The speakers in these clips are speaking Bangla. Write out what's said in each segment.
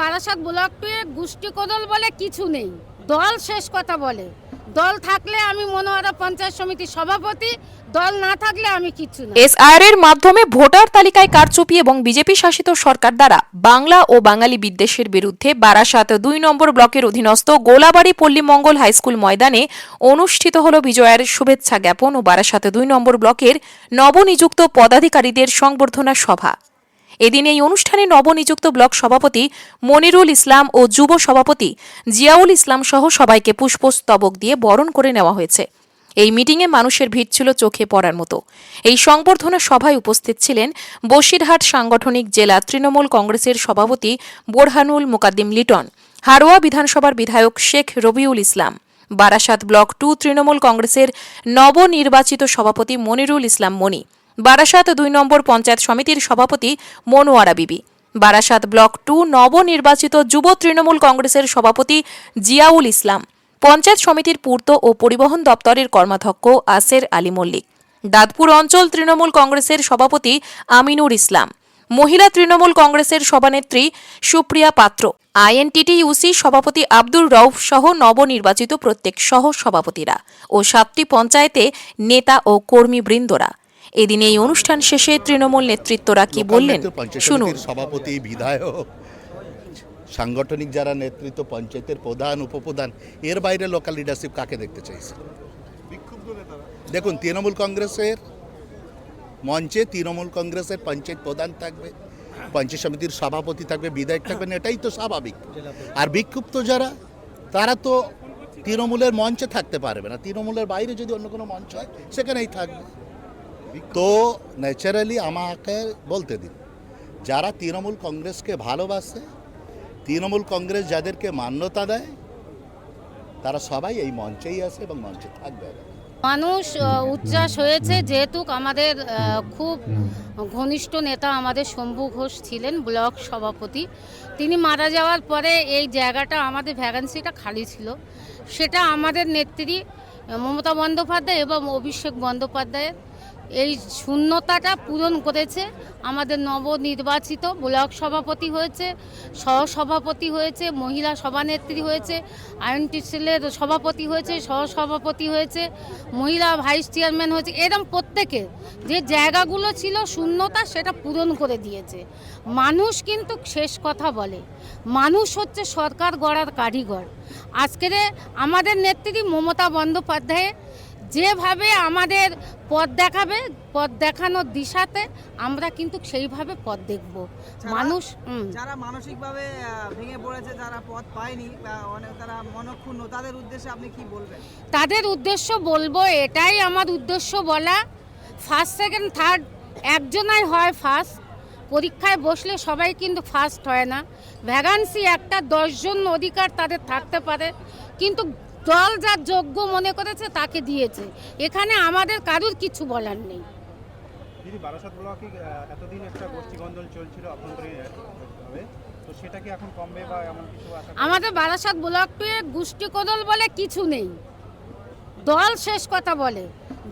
বারাসাত ব্লক টুয়ে গোষ্ঠী কোদল বলে কিছু নেই। দল শেষ কথা বলে। দল থাকলে আমি মনোয়ারা পঞ্চায়েত সমিতির সভাপতি, দল না থাকলে আমি কিচ্ছু না। এসআইআর এর মাধ্যমে ভোটার তালিকায় কারচুপি এবং বিজেপি শাসিত সরকার দ্বারা বাংলা ও বাঙালি বিদ্বেষের বিরুদ্ধে বারাসাত দুই নম্বর ব্লকের অধীনস্থ গোলাবাড়ি পল্লীমঙ্গল হাইস্কুল ময়দানে অনুষ্ঠিত হল বিজয়ের শুভেচ্ছা জ্ঞাপন ও বারাসাত দুই নম্বর ব্লকের নবনিযুক্ত পদাধিকারীদের সংবর্ধনা সভা। এদিন এই অনুষ্ঠানে নবনিযুক্ত ব্লক সভাপতি মনিরুল ইসলাম ও যুব সভাপতি জিয়াউল ইসলাম সহ সবাইকে পুষ্পস্তবক দিয়ে বরণ করে নেওয়া হয়েছে। এই মিটিংয়ে মানুষের ভিড় ছিল চোখে পড়ার মতো। এই সংবর্ধনা সভায় উপস্থিত ছিলেন বসিরহাট সাংগঠনিক জেলা তৃণমূল কংগ্রেসের সভাপতি বোরহানুল মোকাদ্দিম লিটন, হারোয়া বিধানসভার বিধায়ক শেখ রবিউল ইসলাম, বারাসাত ব্লক টু তৃণমূল কংগ্রেসের নবনির্বাচিত সভাপতি মনিরুল ইসলাম মনি বারাসাত দুই নম্বর পঞ্চায়েত সমিতির সভাপতি মনোয়ারা বিবি। বারাসাত ব্লক টু নবনির্বাচিত যুব তৃণমূল কংগ্রেসের সভাপতি জিয়াউল ইসলাম। পঞ্চায়েত সমিতির পূর্ত ও পরিবহন দপ্তরের কর্মাধ্যক্ষ আসের আলী মল্লিক। দাঁতপুর অঞ্চল তৃণমূল কংগ্রেসের সভাপতি আমিনুর ইসলাম। মহিলা তৃণমূল কংগ্রেসের সভানেত্রী সুপ্রিয়া পাত্র। আইএনটিটিইউসি সভাপতি আব্দুর রউফ সহ নবনির্বাচিত প্রত্যেক সহ সভাপতিরা ও সাতটি পঞ্চায়েতে নেতা ও কর্মীবৃন্দরা। এদিন এই অনুষ্ঠান শেষে তৃণমূল নেতৃত্বরা কি বললেন? শুনুন। সভাপতি বিধায়ক সাংগঠনিক যারা নেতৃত্ব পঞ্চায়েতের প্রধান উপপ্রধান এর বাইরে লোকাল লিডারশিপ কাকে দেখতে চাইছে? দেখুন তৃণমূল কংগ্রেসের মঞ্চে তৃণমূল কংগ্রেসের পঞ্চায়েত প্রধান থাকবে পঞ্চায়েত সমিতির সভাপতি থাকবে বিধায়ক থাকবেন এটাই তো স্বাভাবিক। আর বিক্ষুব্ধ যারা তারা তো তৃণমূলের মঞ্চে থাকতে পারবে না। তৃণমূলের বাইরে যদি অন্য কোনো মঞ্চ হয় সেখানেই থাকবে। তো ন্যাচারালি আমাকে বলতে দিন। যারা তৃণমূল কংগ্রেসকে ভালোবাসে, তৃণমূল কংগ্রেস যাদেরকে মান্যতা দেয়, তারা সবাই এই মঞ্চেই আছে এবং মঞ্চে থাকবে। মানুষ উচ্ছ্বাস হয়েছে যেহেতু আমাদের খুব ঘনিষ্ঠ নেতা আমাদের শম্ভু ঘোষ ছিলেন, ব্লক সভাপতি। তিনি মারা যাওয়ার পরে এই জায়গাটা, আমাদের ভ্যাকান্সিটা খালি ছিল। সেটা আমাদের নেত্রী মমতা বন্দ্যোপাধ্যায় এবং অভিষেক বন্দ্যোপাধ্যায়ের এই শূন্যতাটা পূরণ করেছে। আমাদের নবনির্বাচিত ব্লক সভাপতি হয়েছে, সহসভাপতি হয়েছে, মহিলা সভানেত্রী হয়েছে আইএনটি সেলের সভাপতি হয়েছে, সহসভাপতি হয়েছে, মহিলা ভাইস চেয়ারম্যান হয়েছে এরকম প্রত্যেকে যে জায়গাগুলো ছিল শূন্যতা সেটা পূরণ করে দিয়েছে। মানুষ কিন্তু শেষ কথা বলে। মানুষ হচ্ছে সরকার গড়ার কারিগর। আজকের আমাদের নেত্রী মমতা বন্দ্যোপাধ্যায় যেভাবে আমাদের পথ দেখাবে পথ দেখানোর দিশাতে আমরা কিন্তু সেইভাবে পথ দেখব। মানুষ যারা মানসিকভাবে ভেঙে পড়েছে যারা পথ পায়নি তারা মনক্ষুণ্ণ তাদের উদ্দেশ্যে আপনি কি বলবেন? তাদের উদ্দেশ্য বলব এটাই আমার উদ্দেশ্য বলা। ফার্স্ট সেকেন্ড থার্ড একজনাই হয় ফার্স্ট পরীক্ষায় বসলে সবাই কিন্তু ফার্স্ট হয় না। ভ্যাকান্সি একটা দশজন অধিকার তাদের থাকতে পারে। কিন্তু দল যার যোগ্য মনে করেছে তাকে দিয়েছে। এখানে আমাদের কারুর কিছু বলার নেই। দিদি বারাসাত ব্লকে এতদিন একটা গোষ্ঠী গন্ডল চলছিল অভ্যন্তরীণভাবে তো সেটা কি এখন কমবে বা এমন কিছু আমাদের বারাসাত ব্লক গোষ্ঠী কোদল বলে কিছু নেই। দল শেষ কথা বলে।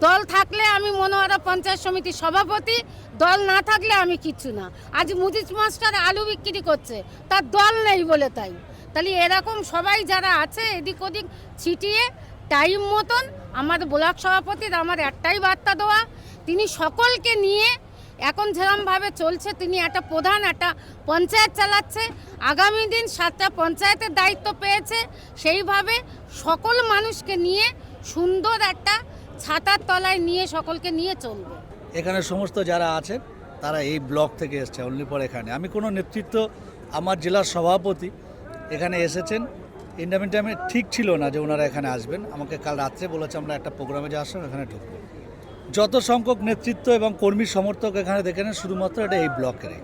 দল থাকলে আমি মনোয়ারা পঞ্চায়েত সমিতির সভাপতি দল না থাকলে আমি কিচ্ছু না। আজ মুদিস মাস্টার আলু বিক্রি করছে তার দল নেই বলে তাই। তাহলে এরকম সবাই যারা আছে এদিক ওদিক ছিটিয়ে টাইম মতন আমার ব্লক সভাপতির আমার একটাই বার্তা দেওয়া, তিনি সকলকে নিয়ে এখন যেরমভাবে চলছে, তিনি একটা প্রধান, একটা পঞ্চায়েত চালাচ্ছে। আগামী দিন সাতটা পঞ্চায়েতের দায়িত্ব পেয়েছে। সেইভাবে সকল মানুষকে নিয়ে সুন্দর একটা ছাতার তলায় নিয়ে সকলকে নিয়ে চলবে। এখানে সমস্ত যারা আছেন তারা এই ব্লক থেকে এসছে অনলি পর এখানে। আমি কোনো নেতৃত্ব, আমার জেলার সভাপতি এখানে এসেছেন। ইন্ডামিন টাইমে ঠিক ছিল না যে ওনারা এখানে আসবেন। আমাকে কাল রাত্রে বলেছে আমরা একটা প্রোগ্রামে যাওয়ার সময় এখানে ঢুকবো যত সংখ্যক নেতৃত্ব এবং কর্মী সমর্থক এখানে দেখে নেন শুধুমাত্র এটা এই ব্লকেরই।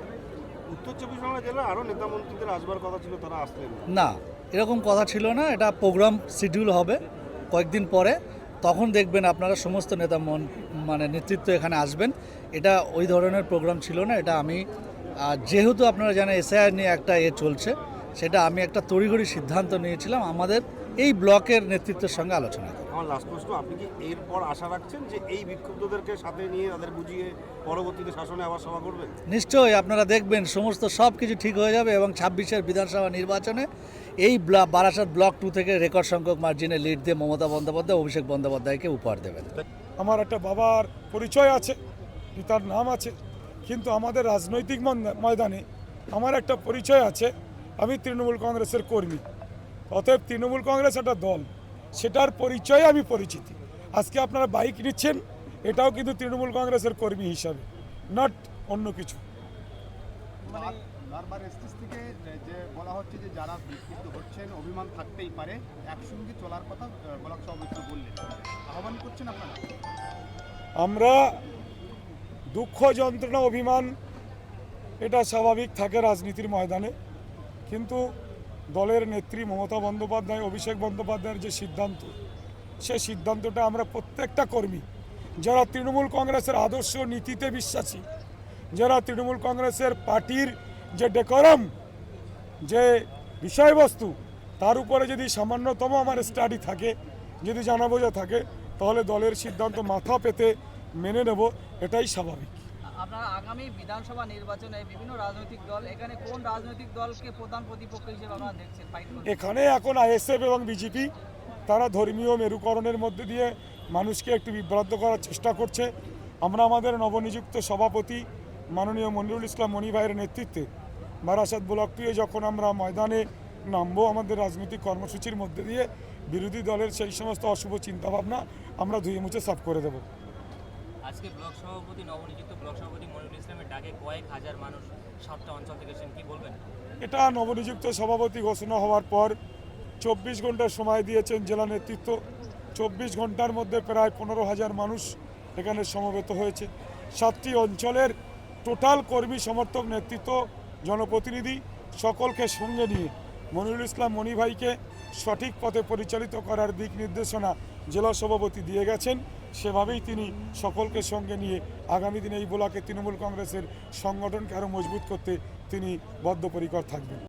উত্তর চব্বিশ পরগনা জেলার আরও নেতা মন্ত্রীদের আসবার কথা ছিল তারা আসলেন না। না এরকম কথা ছিল না। এটা প্রোগ্রাম শিডিউল হবে কয়েকদিন পরে। তখন দেখবেন আপনারা সমস্ত নেতা মন মানে নেতৃত্ব এখানে আসবেন। এটা ওই ধরনের প্রোগ্রাম ছিল না। এটা আমি যেহেতু আপনারা জানেন এসআইআর নিয়ে একটা এ চলছে। সেটা আমি একটা তড়িঘড়ি সিদ্ধান্ত নিয়েছিলাম আমাদের এই ব্লকের নেতৃত্বের সঙ্গে আলোচনা করব। আমার লাস্ট প্রশ্ন আপনি কি এরপর আশা রাখছেন যে এই বিক্ষুব্ধদেরকে সাথে নিয়ে তাদের বুঝিয়ে পরবর্তীতে শাসনে আবার সভা করবেন? নিশ্চয়ই আপনারা দেখবেন সমস্ত সব কিছু ঠিক হয়ে যাবে এবং ছাব্বিশের বিধানসভা নির্বাচনে এই ব্লক বারাসাত ব্লক টু থেকে রেকর্ড সংখ্যক মার্জিনে লিড দিয়ে মমতা বন্দ্যোপাধ্যায় অভিষেক বন্দ্যোপাধ্যায়কে উপহার দেবেন। আমার একটা বাবার পরিচয় আছে পিতার নাম আছে কিন্তু আমাদের রাজনৈতিক ময়দানে আমার একটা পরিচয় আছে আমি তৃণমূল কংগ্রেসের কর্মী। অতএব তৃণমূল কংগ্রেস একটা দল। সেটার পরিচয়ে আমি পরিচিতি। আজকে আপনারা বাইক নিচ্ছেন এটাও কিন্তু তৃণমূল কংগ্রেসের কর্মী হিসাবে নট অন্য কিছু। বারবার এসটিস থেকে যে- যে বলা হচ্ছে যে যারা বিক্ষিপ্ত হচ্ছেন অভিমান থাকতেই পারে একসঙ্গে চলার কথা আহ, সভাপতি বললেন। আহ্বান করছেন আপনারা? আমরা দুঃখ যন্ত্রণা অভিমান এটা স্বাভাবিক থাকে রাজনীতির ময়দানে। কিন্তু দলের নেত্রী মমতা বন্দ্যোপাধ্যায়, অভিষেক বন্দ্যোপাধ্যায়ের যে সিদ্ধান্ত সে সিদ্ধান্তটা আমরা প্রত্যেকটা কর্মী, যারা তৃণমূল কংগ্রেসের আদর্শ নীতিতে বিশ্বাসী, যারা তৃণমূল কংগ্রেসের পার্টির যে ডেকোরাম যে বিষয়বস্তু, তার উপরে যদি সামান্যতম আমার স্টাডি থাকে, যদি জানা বোঝা থাকে, তাহলে দলের সিদ্ধান্ত মাথা পেতে মেনে নেব, এটাই স্বাভাবিক। আপনারা আগামী বিধানসভা নির্বাচনে বিভিন্ন রাজনৈতিক দল, এখানে কোন রাজনৈতিক দলকে প্রধান প্রতিপক্ষ হিসেবে আপনারা দেখছেন? এখানে এখন আইএসএফ এবং বিজেপি, তারা ধর্মীয় মেরুকরণের মধ্যে দিয়ে মানুষকে একটু বিভ্রান্ত করার চেষ্টা করছে। আমরা আমাদের নবনিযুক্ত সভাপতি মাননীয় মনিরুল ইসলাম মনি ভাইয়ের নেতৃত্বে বারাসাত ব্লক যখন আমরা ময়দানে নামবো আমাদের রাজনৈতিক কর্মসূচির মধ্যে দিয়ে, বিরোধী দলের সেই সমস্ত অশুভ চিন্তাভাবনা আমরা ধুয়ে মুছে সাফ করে দেবো। আজকে ব্লক সভাপতি, নবনিযুক্ত ব্লক সভাপতি মনিরুল ইসলামের ডাকে কয়েক হাজার মানুষ সাতটা অঞ্চল থেকে এসেছেন। কি বলবেন? এটা নবনিযুক্ত সভাপতি ঘোষণা হওয়ার পর চব্বিশ ঘণ্টা সময় দিয়েছেন জেলা নেতৃত্ব। চব্বিশ ঘণ্টার মধ্যে প্রায় পনেরো হাজার মানুষ এখানে সমবেত হয়েছে। সাতটি অঞ্চলের টোটাল কর্মী সমর্থক নেতৃত্ব, জনপ্রতিনিধি সকলকে সঙ্গে নিয়ে মনিরুল ইসলাম মণি ভাইকে সঠিক পথে পরিচালিত করার দিক নির্দেশনা জেলা সভাপতি দিয়ে গেছেন। সেভাবেই তিনি সকলকে সঙ্গে নিয়ে আগামী দিনে এই ব্লকে তৃণমূল কংগ্রেসের সংগঠনকে আরও মজবুত করতে তিনি বদ্ধপরিকর থাকবেন।